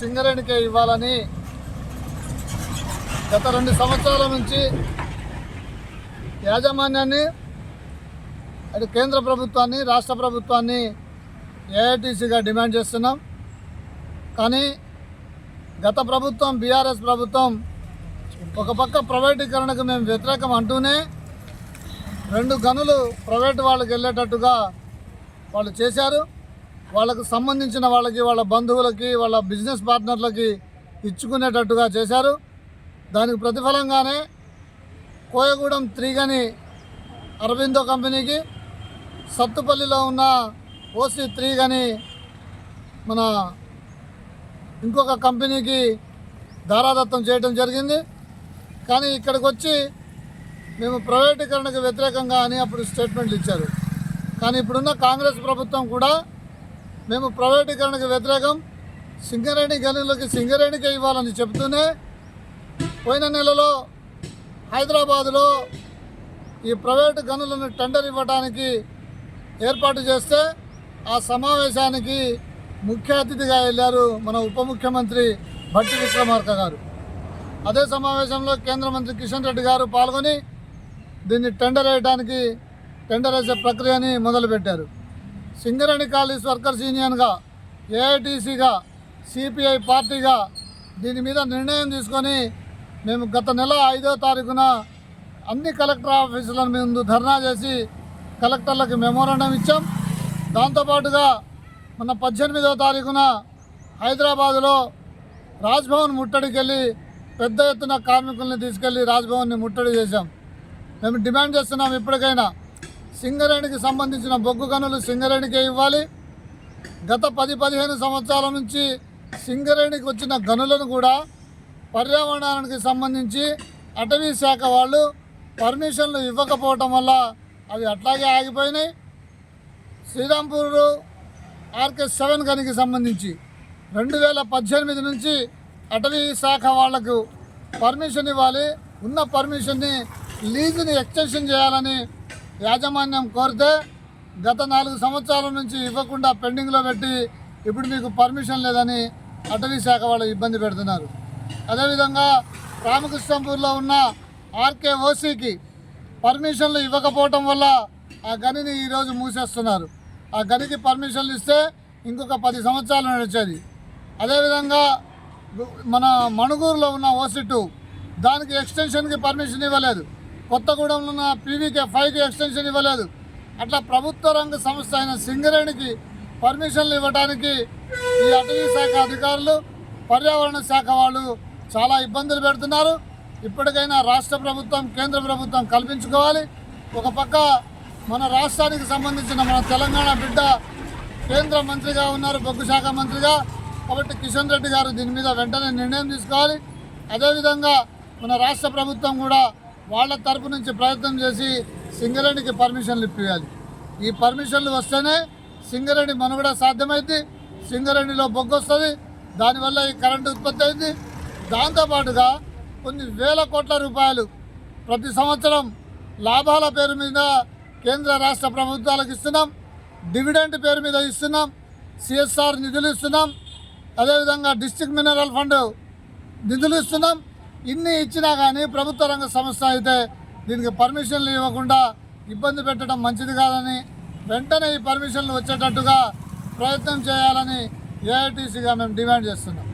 సింగరేణికే ఇవ్వాలని గత రెండు సంవత్సరాల నుంచి యాజమాన్యాన్ని అటు కేంద్ర ప్రభుత్వాన్ని రాష్ట్ర ప్రభుత్వాన్ని ఏఐటీసీగా డిమాండ్ చేస్తున్నాం. కానీ గత ప్రభుత్వం బీఆర్ఎస్ ప్రభుత్వం ఒక పక్క ప్రైవేటీకరణకు మేము వ్యతిరేకం అంటూనే రెండు గనులు ప్రైవేటు వాళ్ళకి వెళ్ళేటట్టుగా వాళ్ళు చేశారు. వాళ్ళకు సంబంధించిన వాళ్ళకి వాళ్ళ బంధువులకి వాళ్ళ బిజినెస్ పార్ట్నర్లకి ఇచ్చుకునేటట్టుగా చేశారు. దానికి ప్రతిఫలంగానే కోయగూడెం త్రీగని అరవిందో కంపెనీకి సత్తుపల్లిలో ఉన్న ఓసీ త్రీగని మన ఇంకొక కంపెనీకి దారాదత్తం చేయడం జరిగింది. కానీ ఇక్కడికి వచ్చి మేము ప్రైవేటీకరణకు వ్యతిరేకంగా అని అప్పుడు స్టేట్మెంట్లు ఇచ్చారు. కానీ ఇప్పుడున్న కాంగ్రెస్ ప్రభుత్వం కూడా మేము ప్రైవేటీకరణకు వ్యతిరేకం. సింగరేణి గనులకి సింగరేణికే ఇవ్వాలని చెబుతూనే పోయిన నెలలో హైదరాబాదులో ఈ ప్రైవేటు గనులను టెండర్ ఇవ్వడానికి ఏర్పాటు చేస్తే ఆ సమావేశానికి ముఖ్య అతిథిగా వెళ్ళారు మన ఉప ముఖ్యమంత్రి భట్టి విక్రమార్క గారు. అదే సమావేశంలో కేంద్ర మంత్రి కిషన్ రెడ్డి గారు పాల్గొని దీన్ని టెండర్ వేయడానికి టెండర్ వేసే ప్రక్రియని మొదలుపెట్టారు. సింగరేణి కాలేజ్ వర్కర్స్ యూనియన్గా ఏఐటీసీగా సిపిఐ పార్టీగా దీని మీద నిర్ణయం తీసుకొని మేము గత నెల ఐదో తారీఖున అన్ని కలెక్టర్ ఆఫీసుల ముందు ధర్నా చేసి కలెక్టర్లకు మెమోరాండం ఇచ్చాం. దాంతోపాటుగా మన పద్దెనిమిదవ తారీఖున హైదరాబాదులో రాజ్భవన్ ముట్టడికి వెళ్ళి పెద్ద ఎత్తున కార్మికుల్ని తీసుకెళ్ళి రాజ్భవన్ని ముట్టడి చేశాం. మేము డిమాండ్ చేస్తున్నాం ఇప్పటికైనా సింగరేణికి సంబంధించిన బొగ్గు గనులు సింగరేణికే ఇవ్వాలి. గత పది పదిహేను సంవత్సరాల నుంచి సింగరేణికి వచ్చిన గనులను కూడా పర్యావరణానికి సంబంధించి అటవీ శాఖ వాళ్ళు పర్మిషన్లు ఇవ్వకపోవటం వల్ల అవి అట్లాగే ఆగిపోయినాయి. శ్రీరాంపూర్ ఆర్కే సెవెన్ గనికి సంబంధించి రెండు వేల పద్దెనిమిది నుంచి అటవీ శాఖ వాళ్ళకు పర్మిషన్ ఇవ్వాలి. ఉన్న పర్మిషన్ని లీజుని ఎక్స్టెన్షన్ చేయాలని యాజమాన్యం కోరితే గత నాలుగు సంవత్సరాల నుంచి ఇవ్వకుండా పెండింగ్లో పెట్టి ఇప్పుడు మీకు పర్మిషన్ లేదని అటవీ శాఖ వాళ్ళు ఇబ్బంది పెడుతున్నారు. అదేవిధంగా రామకృష్ణపూర్లో ఉన్న ఆర్కే ఓసీకి పర్మిషన్లు ఇవ్వకపోవటం వల్ల ఆ గనిని ఈరోజు మూసేస్తున్నారు. ఆ గనికి పర్మిషన్లు ఇస్తే ఇంకొక పది సంవత్సరాలు నడిచేది. అదేవిధంగా మన మణుగూరులో ఉన్న ఓసీ టూ దానికి ఎక్స్టెన్షన్కి పర్మిషన్ ఇవ్వలేదు. కొత్తగూడెంలో ఉన్న పీవీకే ఫైవ్కి ఎక్స్టెన్షన్ ఇవ్వలేదు. అట్లా ప్రభుత్వ రంగ సంస్థ అయిన సింగరేణికి పర్మిషన్లు ఇవ్వడానికి ఈ అటవీ శాఖ అధికారులు పర్యావరణ శాఖ వాళ్ళు చాలా ఇబ్బందులు పెడుతున్నారు. ఇప్పటికైనా రాష్ట్ర ప్రభుత్వం కేంద్ర ప్రభుత్వం కల్పించుకోవాలి. ఒక పక్క మన రాష్ట్రానికి సంబంధించిన మన తెలంగాణ బిడ్డ కేంద్ర మంత్రిగా ఉన్నారు బొగ్గు శాఖ మంత్రిగా. కాబట్టి కిషన్ రెడ్డి గారు దీని మీద వెంటనే నిర్ణయం తీసుకోవాలి. అదేవిధంగా మన రాష్ట్ర ప్రభుత్వం కూడా వాళ్ళ తరపు నుంచి ప్రయత్నం చేసి సింగరేణికి పర్మిషన్లు ఇప్పించాలి ఈ పర్మిషన్లు వస్తేనే సింగరేణి మనుగడ సాధ్యమైంది సింగరేణిలో బొగ్గు వస్తుంది దానివల్ల ఈ కరెంటు ఉత్పత్తి అయింది. దాంతోపాటుగా కొన్ని వేల కోట్ల రూపాయలు ప్రతి సంవత్సరం లాభాల పేరు మీద కేంద్ర రాష్ట్ర ప్రభుత్వాలకు ఇస్తున్నాం. డివిడెంట్ పేరు మీద ఇస్తున్నాం. సిఎస్ఆర్ నిధులు ఇస్తున్నాం. అదేవిధంగా డిస్టిక్ మినరల్ ఫండ్ నిధులు ఇస్తున్నాం. ఇన్ని ఇచ్చినా కానీ ప్రభుత్వ రంగ సంస్థ అయితే దీనికి పర్మిషన్లు ఇవ్వకుండా ఇబ్బంది పెట్టడం మంచిది కాదని వెంటనే ఈ పర్మిషన్లు వచ్చేటట్టుగా ప్రయత్నం చేయాలని ఏఐటీసీగా మేము డిమాండ్ చేస్తున్నాం.